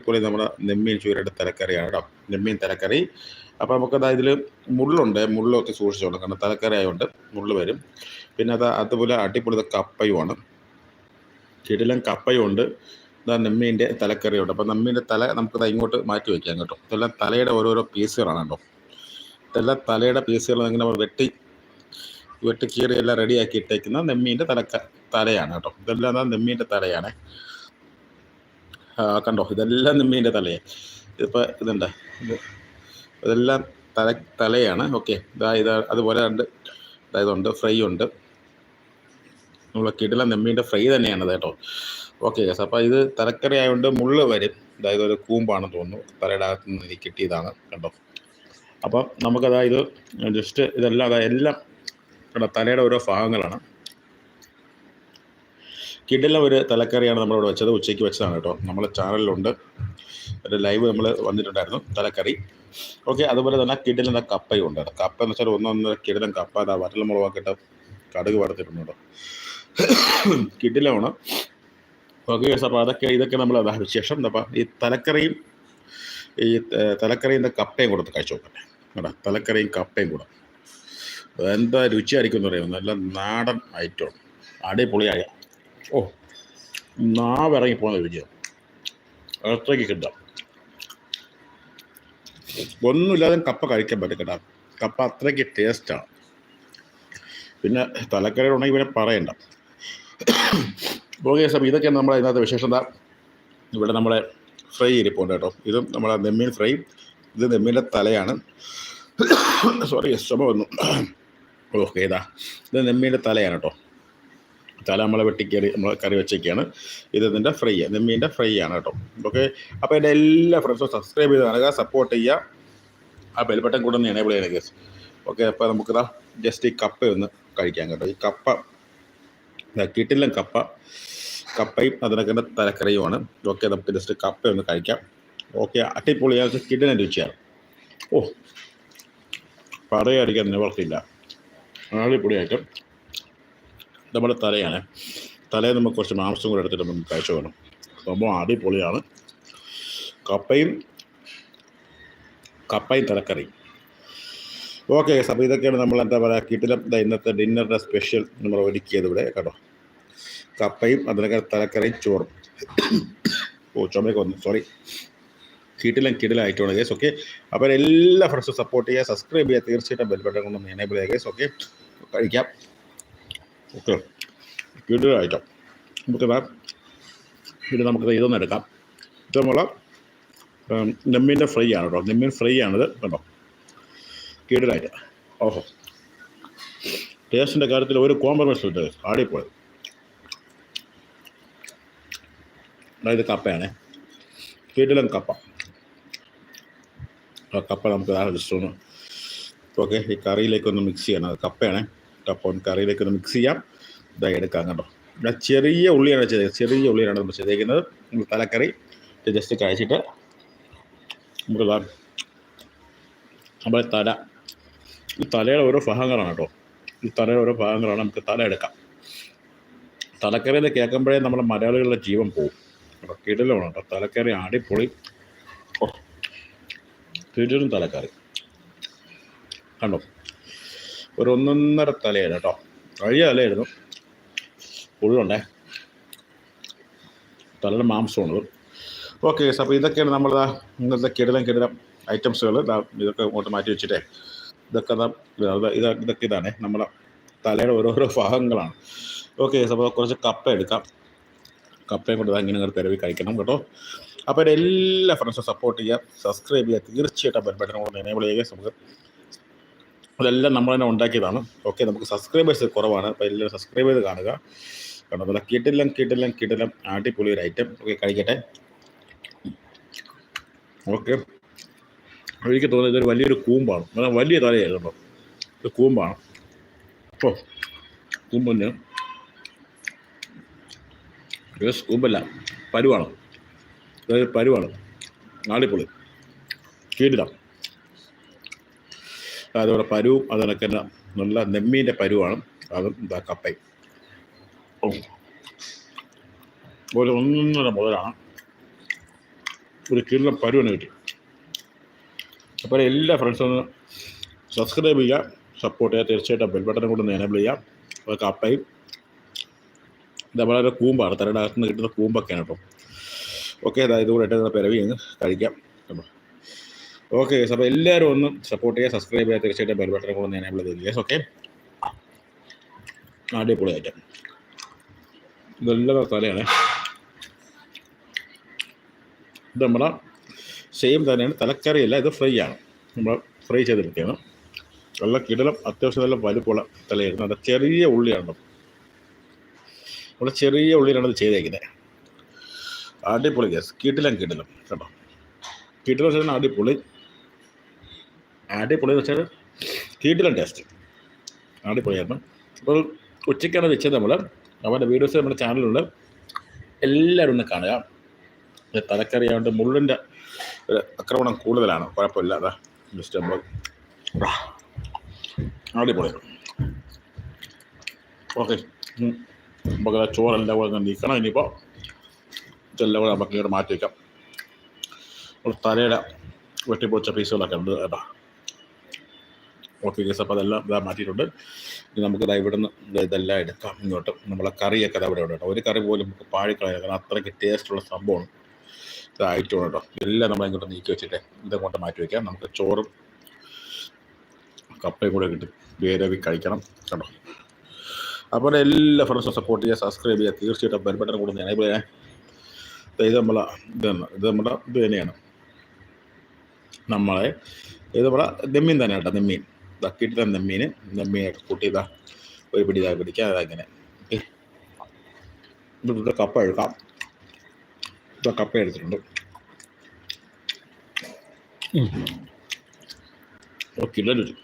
അടിപൊളി നമ്മുടെ നെമ്മീൻ ചൂരയുടെ തലക്കറിയാണ് കേട്ടോ. നെമ്മീൻ തലക്കറി. അപ്പോൾ നമുക്കത് ഇതിൽ മുള്ളുണ്ട്. മുള്ളൊക്കെ സൂക്ഷിച്ചോണം. കാരണം തലക്കറി ആയതുകൊണ്ട് മുള്ളു വരും. പിന്നെ അത് അതുപോലെ അടിപൊളി ഇത് കപ്പയുമാണ്. കിടിലൻ കപ്പയുണ്ട്. ഇതാ നെമ്മീന്റെ തലക്കറിയുണ്ട്. അപ്പോൾ നെമ്മീന്റെ തല നമുക്കത് ഇങ്ങോട്ട് മാറ്റി വയ്ക്കാം കേട്ടോ. ഇതെല്ലാം തലയുടെ ഓരോരോ പീസുകളാണ് കേട്ടോ. ഇതെല്ലാം തലയുടെ പീസുകൾ ഇങ്ങനെ വെട്ടി വെട്ടി കീറി എല്ലാം റെഡിയാക്കി ഇട്ടേക്കുന്ന നെമ്മീന്റെ തലക്ക തലയാണ് കേട്ടോ. ഇതെല്ലാം നെമ്മീന്റെ തലയാണ്. കണ്ടോ? ഇതെല്ലാം നിമ്മീന്റെ തലയാണ് ഇതിപ്പോൾ ഇതുണ്ട്. ഇത് ഇതെല്ലാം തല തലയാണ്. ഓക്കെ. ഇതാ ഇതാ അതുപോലെ രണ്ട് ഇതായതുണ്ട് ഫ്രൈ ഉണ്ട്. നമ്മളെ കിടില നെമ്മീന്റെ ഫ്രൈ തന്നെയാണ് കേട്ടോ. ഓക്കെ ഗസ് അപ്പോൾ ഇത് തലക്കറി ആയതുകൊണ്ട് മുള്ള് വരും. അതായത് ഒരു കൂമ്പാണെന്ന് തോന്നുന്നു. തലയുടെ അകത്ത് നിന്ന് എനിക്ക് കിട്ടിയതാണ് കേട്ടോ. അപ്പം നമുക്കതായത് ജസ്റ്റ് ഇതെല്ലാം അതായത് എല്ലാം തലയുടെ ഓരോ ഭാഗങ്ങളാണ്. കിടില ഒരു തലക്കറിയാണ് നമ്മളിവിടെ വെച്ചത്. ഉച്ചയ്ക്ക് വെച്ചതാണ് കേട്ടോ. നമ്മളെ ചാനലിലുണ്ട്. ഒരു ലൈവ് നമ്മൾ വന്നിട്ടുണ്ടായിരുന്നു. തലക്കറി. ഓക്കെ അതുപോലെ തന്നെ കിടിലൻ കപ്പയും ഉണ്ട്. കപ്പ എന്ന് വെച്ചാൽ ഒന്നൊന്നര കിടിലൻ കപ്പ അതാ മുളകൊക്കെ കടുക് വറുത്തിട്ടുണ്ട് കേട്ടോ. കിടിലമാണ്. ഓക്കെ അപ്പോൾ അതൊക്കെ ഇതൊക്കെ നമ്മൾ വിശേഷം. അപ്പം ഈ തലക്കറിയും ഈ തലക്കറിയും കപ്പയും കൊടുത്ത് കഴിച്ചു നോക്കട്ടെ. കേട്ടോ തലക്കറിയും കപ്പയും കൂടെ. എന്താ രുചിയായിരിക്കും എന്ന് പറയുന്നത് നല്ല നാടൻ ഐറ്റം അടിപൊളിയായ ഓ നാവിറങ്ങി പോകുന്ന രുചിയാണ് അത്രയ്ക്ക് കിട്ടാം ഒന്നുമില്ലാതെ കപ്പ കഴിക്കാൻ പറ്റും കേട്ടോ. കപ്പ അത്രയ്ക്ക് ടേസ്റ്റാണ് പിന്നെ തലക്കറി ഉണ്ടെങ്കിൽ പിന്നെ പറയണ്ട. ഓക്കെ സമയം ഇതൊക്കെയാണ് നമ്മുടെ ഇതിനകത്ത് വിശേഷത ഇവിടെ നമ്മളെ ഫ്രൈ ഇരിപ്പുണ്ട് കേട്ടോ. ഇതും നമ്മളെ നെമ്മീൻ ഫ്രൈ. ഇത് നെമ്മീന്റെ തലയാണ്. സോറി ശ്രമ വന്നു. ഓക്കെ ഇതാ. ഇത് നെമ്മീന്റെ തലയാണ് കേട്ടോ. തല നമ്മളെ വെട്ടിക്കറി നമ്മൾ കറി വെച്ചൊക്കെയാണ് ഇത് ഇതിന്റെ ഫ്രൈ നെമ്മീന്റെ ഫ്രൈ ആണ് കേട്ടോ. ഓക്കെ അപ്പോൾ എന്റെ എല്ലാ ഫ്രണ്ട്സും സബ്സ്ക്രൈബ് ചെയ്ത് കാണുക സപ്പോർട്ട് ചെയ്യുക. ആ ബെൽബട്ടൺ കൂടെ ഒന്ന് എനേബിൾ ചെയ്യണം കേസ് ഓക്കെ അപ്പോൾ നമുക്ക് നമുക്കിതാ ജസ്റ്റ് ഈ കപ്പ ഒന്ന് കഴിക്കാം കേട്ടോ. ഈ കപ്പ ഇതാ കിട്ടില്ല കപ്പ. കപ്പയും അതിനൊക്കെ തലക്കറിയുമാണ് ഓക്കെ നമുക്ക് ജസ്റ്റ് കപ്പ ഒന്ന് കഴിക്കാം. ഓക്കെ അടിപൊളിയാണ് കിടിലൻ രുചിയാണ്. ഓ പറയാതിരിക്കാൻ നിവർത്തില്ല അടിപൊളിയായിട്ട് നമ്മുടെ തലയാണ്. തലയിൽ നമുക്ക് കുറച്ച് മാംസം കൂടെ എടുത്തിട്ട് നമുക്ക് കഴിച്ചു വേണം സംഭവം അടിപൊളിയാണ്. കപ്പയും കപ്പയും തലക്കറിയും ഓക്കെ അപ്പോൾ ഇതൊക്കെയാണ് നമ്മൾ എന്താ പറയുക കിട്ടിലും ഇന്നത്തെ ഡിന്നറിന്റെ സ്പെഷ്യൽ നമ്മൾ ഒരുക്കിയത് ഇവിടെ കേട്ടോ. കപ്പയും അതിനൊക്കെ തലക്കറിയും ചോറും. ഓ ചുമയൊക്കെ വന്നു. സോറി കിട്ടിലും കിടിലായിട്ടാണ് ഗേസ് ഓക്കെ അപ്പോൾ എല്ലാ ഫ്രണ്ട്സും സപ്പോർട്ട് ചെയ്യുക സബ്സ്ക്രൈബ് ചെയ്യുക. തീർച്ചയായിട്ടും ബെൽ ബട്ടൺ കൊണ്ടൊന്ന് എനേബിൾ ചെയ്യുക ഗേസ് ഓക്കെ കഴിക്കാം. ഓക്കെ. കിടിലായിട്ടോ നമുക്ക് ഇതാ നമുക്ക് ഇതൊന്നും എടുക്കാം. ഇത് നമ്മളെ നെമ്മീന്റെ ഫ്രൈ ആണ് കേട്ടോ. നെമ്മീൻ ഫ്രൈ ആണിത് കേട്ടോ കീടിലായിട്ട് ഓഹോ. ടേസ്റ്റിന്റെ കാര്യത്തിൽ ഒരു കോംപ്രമൈസ് ഇല്ല. ആടിപ്പോയത് അതായത് കപ്പയാണ്. കീടിലൻ കപ്പ. ആ കപ്പ നമുക്ക് ജസ്റ്റ് ഒന്ന് ഓക്കെ ഈ കറിയിലേക്കൊന്ന് മിക്സ് ചെയ്യണം. അത് കപ്പയാണ്. കപ്പ ഒന്ന് കറിയിലേക്കൊന്ന് മിക്സ് ചെയ്യാം. ഇതായി എടുക്കാം കണ്ടോ. ഇവിടെ ചെറിയ ഉള്ളിയാണ് ചെയ്തത് ചെറിയ ഉള്ളിയാണ് നമ്മൾ ചെയ്തേക്കുന്നത്. നമ്മൾ തലക്കറി ജസ്റ്റ് കഴിച്ചിട്ട് നമുക്ക് നമ്മുടെ തല. ഈ തലയുടെ ഓരോ ഭാഗങ്ങളാണ് കേട്ടോ. ഈ തലയുടെ ഓരോ ഭാഗങ്ങളാണ് നമുക്ക് തല എടുക്കാം. തലക്കറിയിൽ കേൾക്കുമ്പോഴേ നമ്മുടെ മലയാളികളുടെ ജീവൻ പോകും കേട്ടോ കിടലാണ് കേട്ടോ. തലക്കറി ആടിപ്പൊളി കിടലും തലക്കറി. കണ്ടോ? ഒരു ഒന്നൊന്നര തലയാണ് കേട്ടോ. കഴിയ തലയായിരുന്നു. ഉള്ളുണ്ടേ. തലയുടെ മാംസമാണത്. ഓക്കെ അപ്പോൾ ഇതൊക്കെയാണ് നമ്മൾ ഇന്നത്തെ കിടലം കിടലം ഐറ്റംസുകൾ. ഇതൊക്കെ ഇങ്ങോട്ട് മാറ്റി വെച്ചിട്ടേ ഇതൊക്കെ ഇത് ഇത് ഇതൊക്കെ ഇതാണ് നമ്മുടെ തലയുടെ ഓരോരോ ഭാഗങ്ങളാണ്. ഓക്കെ അപ്പോൾ കുറച്ച് കപ്പ എടുക്കാം. കപ്പയും കൊണ്ട് ഇങ്ങനെ അങ്ങ് തിരവി കഴിക്കണം കേട്ടോ. അപ്പോൾ എന്റെ എല്ലാ ഫ്രണ്ട്സും സപ്പോർട്ട് ചെയ്യുക. സബ്സ്ക്രൈബ് ചെയ്യുക. തീർച്ചയായിട്ടും ബെൽബട്ടൺ കൊണ്ട് എനേബിൾ ചെയ്യുക നമുക്ക് അതെല്ലാം നമ്മൾ തന്നെ ഉണ്ടാക്കിയതാണ്. ഓക്കെ നമുക്ക് സബ്സ്ക്രൈബേഴ്സ് കുറവാണ്. അപ്പോൾ എല്ലാവരും സബ്സ്ക്രൈബ് ചെയ്ത് കാണുക. കാരണം അതുപോലെ കിട്ടില്ലം കിട്ടില്ലം കിട്ടില്ലം അടിപൊളി ഒരു ഐറ്റം ഓക്കെ കഴിക്കട്ടെ. ഓക്കെ എനിക്ക് തോന്നുന്നത് ഇതൊരു വലിയൊരു കൂമ്പാണ്. നല്ല വലിയ തലയായിരുന്നു ഇത് കൂമ്പാണ്. ഓ കൂമ്പന് യെസ് കൂമ്പല്ല. പരുവാണ്. അതായത് പരുവാണ്. നാളിപ്പൊളി കീടിടാം അതുപോലെ പരുവും അതിനൊക്കെ തന്നെ നല്ല നെമ്മീന്റെ പരുവാണ്. അതും ഇതാ കപ്പയും. ഒരു ഒന്നര മുതലാണ്. ഒരു കിണ്ണം പരുവന് കിട്ടി. അപ്പോൾ എല്ലാ ഫ്രണ്ട്സും ഒന്ന് സബ്സ്ക്രൈബ് ചെയ്യുക സപ്പോർട്ട് ചെയ്യുക. തീർച്ചയായിട്ടും ബെൽ ബട്ടൺ കൊണ്ട് എനേബിൾ ചെയ്യാം അപ്പോൾ കപ്പയും വളരെ കൂമ്പാണ്. തലയുടെ അകത്തുനിന്ന് കിട്ടുന്ന കൂമ്പൊക്കെയാണ് കേട്ടോ. ഓക്കെ അതായത് കൂടെ ഇട്ട് പിറവി അങ്ങ് കഴിക്കാം. കേട്ടോ ഓക്കെ അപ്പോൾ എല്ലാവരും ഒന്ന് സപ്പോർട്ട് ചെയ്യുക സബ്സ്ക്രൈബ് ചെയ്യുക തീർച്ചയായിട്ടും ബെൽ ബട്ടൺ കൊണ്ട് എനേബിൾ ചെയ്ത് യെസ് ഓക്കെ അടിപൊളി ഐറ്റം നല്ല തലയാണ്. ഇത് നമ്മുടെ സെയിം തന്നെയാണ് തലക്കറിയല്ല ഇത് ഫ്രൈ ആണ്. നമ്മൾ ഫ്രൈ ചെയ്തെടുക്കുകയാണ് നല്ല കിടലം അത്യാവശ്യം നല്ല വലുപ്പമുള്ള തലയായിരുന്നു. നല്ല ചെറിയ ഉള്ളിയാണ് നമ്മുടെ ചെറിയ ഉള്ളിയിലാണ് ഇത് ചെയ്തേക്കുന്നത്. അടിപൊളി ഗ്യാസ് കിടിലം കിടിലം കേട്ടോ. കിടിലം അടിപൊളി. അടിപൊളി വെച്ചാൽ കിടിലം ടേസ്റ്റ് അടിപൊളിയായിരുന്നു. അപ്പോൾ ഉച്ചയ്ക്കാണ് വെച്ചത് നമ്മൾ അവന്റെ വീഡിയോസ് നമ്മുടെ ചാനലിലുണ്ട് എല്ലാവരും ഒന്ന് കാണുക. തലക്കറി ആയതുകൊണ്ട് മുള്ളിന്റെ ഒരു ആക്രമണം കൂടുതലാണ്. കുഴപ്പമില്ല. അതാ ജസ്റ്റ് നമ്മൾ അടിപൊളി. ഓക്കെ. നമുക്ക് ചോറെല്ലാം കൂടെ നീക്കണം. ഇനിയിപ്പോൾ ഇതെല്ലാം കൂടെ നമുക്ക് ഇങ്ങോട്ട് മാറ്റി വയ്ക്കാം തലയുടെ വെട്ടിപ്പൊച്ച പീസുകളൊക്കെ ഉണ്ട്. കേട്ടോ കേസ് അപ്പോൾ അതെല്ലാം ഇതാ മാറ്റിയിട്ടുണ്ട്. ഇനി നമുക്ക് ഇതാ ഇവിടെ നിന്ന് ഇതെല്ലാം എടുക്കാം. ഇങ്ങോട്ട് നമ്മളെ കറിയൊക്കെ ഇതാ ഇവിടെ ഒരു കറി പോലും നമുക്ക് പാഴിക്കളയാം കാരണം അത്രയ്ക്ക് ടേസ്റ്റുള്ള സംഭവമാണ്. ഇതായിട്ടുണ്ട് കേട്ടോ. എല്ലാം നമ്മൾ ഇങ്ങോട്ട് നീക്കി വെച്ചിട്ട് ഇതങ്ങോട്ട് മാറ്റി വയ്ക്കാം നമുക്ക് ചോറും കപ്പയും കൂടെ കിട്ടും വേരവി കഴിക്കണം കേട്ടോ. അപ്പോൾ എല്ലാ ഫ്രണ്ട്സും സപ്പോർട്ട് ചെയ്യുക സബ്സ്ക്രൈബ് ചെയ്യുക. തീർച്ചയായിട്ടും ബെൽ ബട്ടൺ കൂടെ എനേബിൾ ചെയ്യാൻ ഇത് നമ്മളെ ഇത് തന്നെ ഇത് നമ്മുടെ ഇത് തന്നെയാണ്. നമ്മളെ ഇത് നമ്മളെ നെമ്മീൻ തന്നെ കേട്ടോ നെമ്മീൻ തക്കിയിട്ട് നെമ്മീൻ നെമ്മീനായിട്ട് കൂട്ടി ഇതാ ഒരു പിടി ഇതാ പിടിക്കുക അതങ്ങനെ. ഇവിടെ കപ്പ എടുക്കാം. ഇതാ കപ്പ എടുത്തിട്ടുണ്ട്. ഓക്കെ രുചി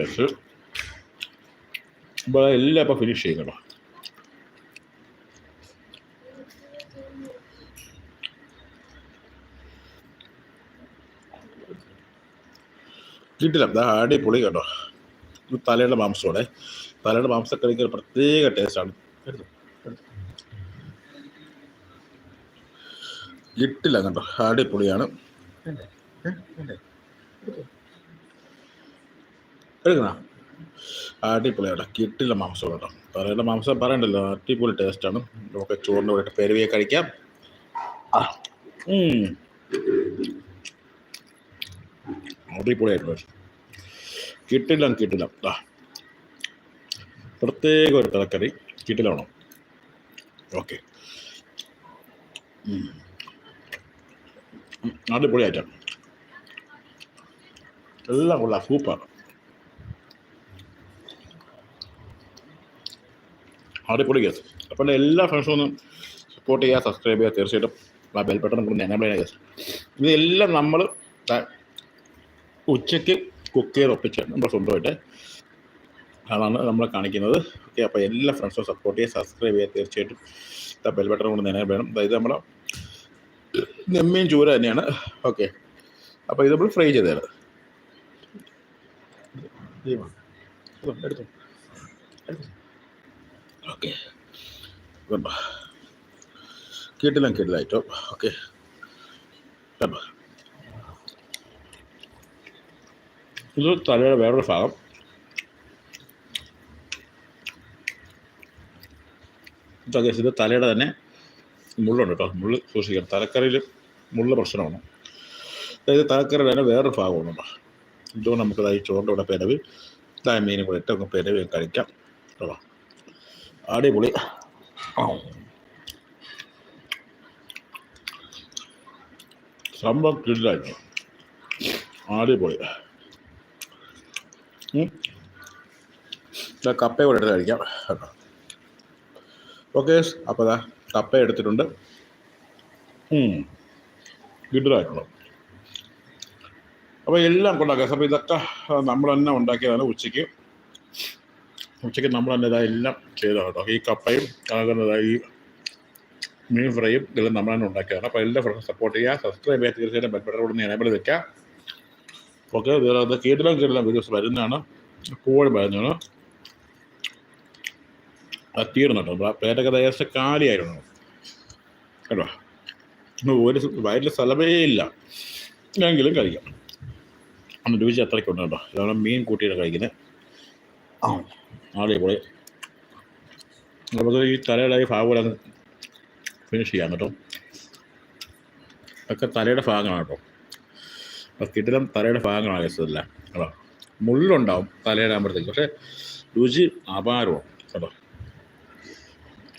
ടേസ്റ്റ്. ഇപ്പോൾ എല്ലാം ഇപ്പോൾ ഫിനിഷ് ചെയ്യും കിട്ടില്ല. ഇതാ അടിപൊളി കേട്ടോ ഇത് തലയുടെ മാംസമാണ്. തലയുടെ മാംസക്കറിക്ക് ഒരു പ്രത്യേക ടേസ്റ്റാണ് കിട്ടില്ല കേട്ടോ അടിപൊളിയാണ് എടുക്കണ? അടിപൊളിയാണ് കിട്ടില്ല മാംസം കേട്ടോ തലയുടെ മാംസം പറയണ്ടല്ലോ അടിപൊളി ടേസ്റ്റാണ് നമുക്ക് ചോറിന്റെ കൂടെ പെരുവിയെ കഴിക്കാം. ആ. ഉം. അടിപൊളിയായിട്ട് കിട്ടില്ല കിട്ടില്ല പ്രത്യേക ഒരു തലക്കറി കിട്ടിലാണോ ഓക്കെ. അടിപൊളിയായിട്ടാണ്. എല്ലാം കൊള്ളാം. സൂപ്പർ. അടിപൊളി കേസ് അപ്പോൾ എല്ലാ ഫ്രണ്ട്സും ഒന്ന് സപ്പോർട്ട് ചെയ്യുക സബ്സ്ക്രൈബ് ചെയ്യുക തീർച്ചയായിട്ടും ആ ബെൽ ബട്ടൺ കൊണ്ട് എനേബിൾ ചെയ്യുക കേസ് ഇതെല്ലാം നമ്മൾ ഉച്ചയ്ക്ക് കുക്ക് ചെയ്ത് ഒപ്പിച്ച് നമ്മുടെ സ്വന്തമായിട്ട് അതാണ് നമ്മൾ കാണിക്കുന്നത്. ഓക്കെ അപ്പോൾ എല്ലാ ഫ്രണ്ട്സും സപ്പോർട്ട് ചെയ്യുക സബ്സ്ക്രൈബ് ചെയ്യുക തീർച്ചയായിട്ടും. ബെൽ ബട്ടൺ കൊണ്ട് നേരെ വേണം. അതായത് നമ്മളെ നെമ്മീൻ ചൂര തന്നെയാണ്. ഓക്കെ അപ്പോൾ ഇത് നമ്മൾ ഫ്രൈ ചെയ്ത് എടുത്തു. ഓക്കെ കേട്ടില്ല കേട്ടില്ല ഏറ്റവും ഓക്കെ കണ്ടോ ഇത് തലയുടെ വേറൊരു ഭാഗം ഇത് തലയുടെ തന്നെ മുള്ളുണ്ട് കേട്ടോ മുള്ള് സൂക്ഷിക്കണം തലക്കറിയിൽ മുള്ള പ്രശ്നമാണ് അതായത് തലക്കറിയുടെ തന്നെ വേറൊരു ഭാഗമാണ് കേട്ടോ ഇതുകൊണ്ട് നമുക്ക് ഈ ചോറിന്റെ കൂടെ പെരവ് ഇതായ മീനും കൂടെ ഇട്ട് നമുക്ക് പെരവ് കഴിക്കാം കേട്ടോ അടിപൊളി സംഭവം കിടിലായിരുന്നു അടിപൊളി കപ്പ കൂടെ എടുത്ത് കഴിക്കാം. കേട്ടോ ഓക്കെ അപ്പോൾ ദാ കപ്പ എടുത്തിട്ടുണ്ട്. കിടിലായിട്ടുള്ളൂ അപ്പോൾ എല്ലാം കൊണ്ടാക്കാം. അപ്പോൾ ഇതൊക്കെ നമ്മൾ തന്നെ ഉണ്ടാക്കിയതാണ് ഉച്ചയ്ക്ക്. ഉച്ചയ്ക്ക് നമ്മൾ തന്നെ ഇതാ എല്ലാം ചെയ്തതാണ് കേട്ടോ. ഈ കപ്പയും ആകുന്നതായി മീൻ ഫ്രൈയും ഇതെല്ലാം നമ്മൾ തന്നെ ഉണ്ടാക്കിയതാണ്. അപ്പോൾ എല്ലാ ഫ്രണ്ട്സും സപ്പോർട്ട് ചെയ്യുക. സബ്സ്ക്രൈബ് ചെയ്യുക തീർച്ചയായിട്ടും ബെറ്റർ കൂടെ എനേബിൾ വെക്കുക. ഓക്കെ ഇത് കേട്ടിലും കേട്ടിലും വീഡിയോസ് വരുന്നതാണ്. എപ്പോഴും വരുന്നതാണ് അത് തീർന്നു കേട്ടോ. പേരൊക്കെ ഏകദേശം കാലിയായിരുന്നു. കേട്ടോ? ഒരു വയറ്റിൽ സ്ഥലമേ ഇല്ല. എങ്കിലും കഴിക്കാം. അന്ന് രുചി അത്രയ്ക്കുണ്ട് കേട്ടോ. ഇതാണ് മീൻ കൂട്ടിയിട്ട് കഴിക്കുന്നത്. ആ അടിപൊളി. നമുക്ക് ഈ തലയുടെ ഈ ഭാഗം ഫിനിഷ് ചെയ്യാം കേട്ടോ. ഒക്കെ തലയുടെ ഭാഗമാണ് കേട്ടോ. അപ്പോൾ കിടിലം തലയുടെ ഭാഗങ്ങളാണ് കഴിച്ചതല്ല കേട്ടോ മുള്ളുണ്ടാവും തലയുടെ ആകുമ്പോഴത്തേക്ക് പക്ഷെ രുചി അപാരമാണ് കേട്ടോ.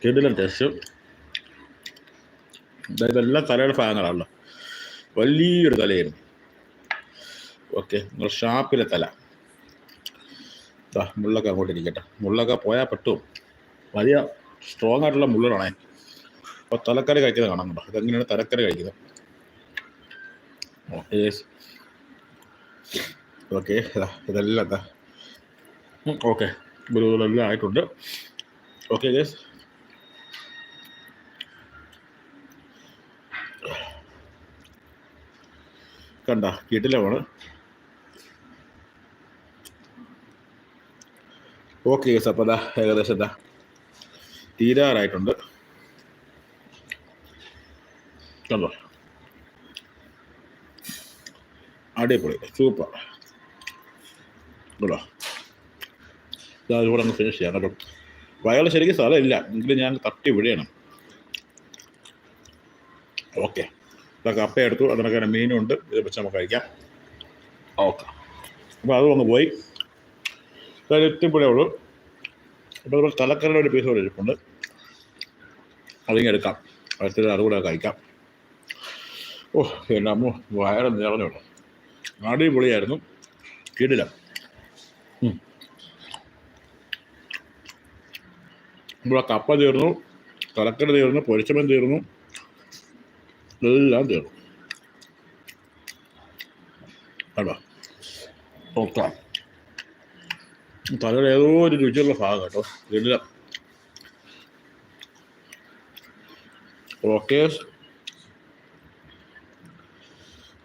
കിടിലം ടേസ്റ്റ് ഇതെല്ലാം തലയുടെ ഭാഗങ്ങളാണല്ലോ. വലിയൊരു തലയായിരുന്നു. ഓക്കെ നിങ്ങൾ ഷാപ്പിലെ തല. മുള്ളൊക്കെ അങ്ങോട്ട് ഇരിക്കട്ടെ. മുള്ളൊക്കെ പോയാൽ പറ്റും. വലിയ സ്ട്രോങ് ആയിട്ടുള്ള മുള്ളുകളാണേ. അപ്പോൾ തലക്കറി കഴിക്കുന്നത് കാണാൻ കേട്ടോ അതെങ്ങനെയാണ് തലക്കറി കഴിക്കുന്നത്? ഓക്കെ ഇതെല്ലാം എന്താ ഓക്കെ. ഗുരുകളെല്ലാം ആയിട്ടുണ്ട്. ഓക്കെ ഗേസ് കണ്ട കിടിലമാണ് ഓക്കെ ഗേസ് അപ്പോൾ അതാ ഏകദേശം എന്താ തീരാറായിട്ടുണ്ട്. കണ്ടോ? അടിപൊളി സൂപ്പർ കേട്ടോ അതുകൂടെ അങ്ങ് ഫിനിഷ് ചെയ്യാം അപ്പം വയറിൽ ശരിക്കും സ്ഥലമില്ല എങ്കിലും ഞാൻ തട്ടി വിഴയണം. ഓക്കെ കപ്പ എടുത്തു അതിനൊക്കെ മീനും ഉണ്ട് ഇത് വെച്ച് നമുക്ക് കഴിക്കാം. ഓക്കെ അപ്പോൾ അതും അങ്ങ് പോയി. എത്തിപ്പോഴേ ഉള്ളൂ. അപ്പോൾ അതുപോലെ തലക്കറിയുടെ ഒരു പീസ് കൂടെ ഇരിപ്പുണ്ട്. അതിങ്ങനെ എടുക്കാം അടുത്തത് അതുകൂടെ കഴിക്കാം. ഓ എന്റെ അമ്മ വയറ് നിറഞ്ഞു അടിപൊളിയായിരുന്നു. കിടില നമ്മളെ കപ്പ തീർന്നു തലക്കറി തീർന്നു പൊരിച്ചമൻ തീർന്നു എല്ലാം തീർന്നു. കേട്ടോ തലയുടെ ഏതോ ഒരു രുചിയുള്ള ഭാഗം കേട്ടോ. കിടില ഓക്കെ.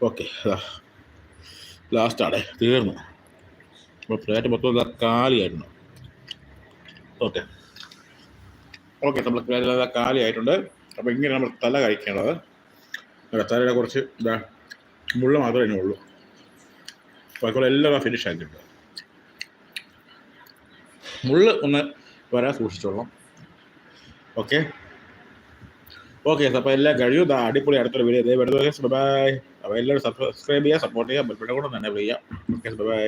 ഓക്കെ ലാസ്റ്റാണ് തീർന്നു. അപ്പോൾ പ്ലേറ്റ് മൊത്തം കാലിയായിരുന്നു. ഓക്കെ ഓക്കെ നമ്മൾ പ്ലേറ്റ് ഇതാ കാലിയായിട്ടുണ്ട്. അപ്പോൾ ഇങ്ങനെ നമ്മൾ തല കഴിക്കേണ്ടത്. തലയുടെ കുറച്ച് ഇതാ മുള്ള മാത്രമേ ഇനി ഉള്ളൂ. ബാക്കിയുള്ള എല്ലാം ഫിനിഷ് ആക്കിയിട്ടുണ്ട് മുള്ള് ഒന്ന് വരാൻ സൂക്ഷിച്ചോളാം ഓക്കെ ഓക്കെ അപ്പോൾ എല്ലാം കഴിയും അടിപൊളി അടുത്തൊരു വീഡിയോ ബൈ അപ്പോൾ എല്ലാവരും സബ്സ്ക്രൈബ് ചെയ്യുക സപ്പോർട്ട് ചെയ്യുക ബെൽബട്ടൺ കൂടെ തന്നെ ചെയ്യാം. Okay bye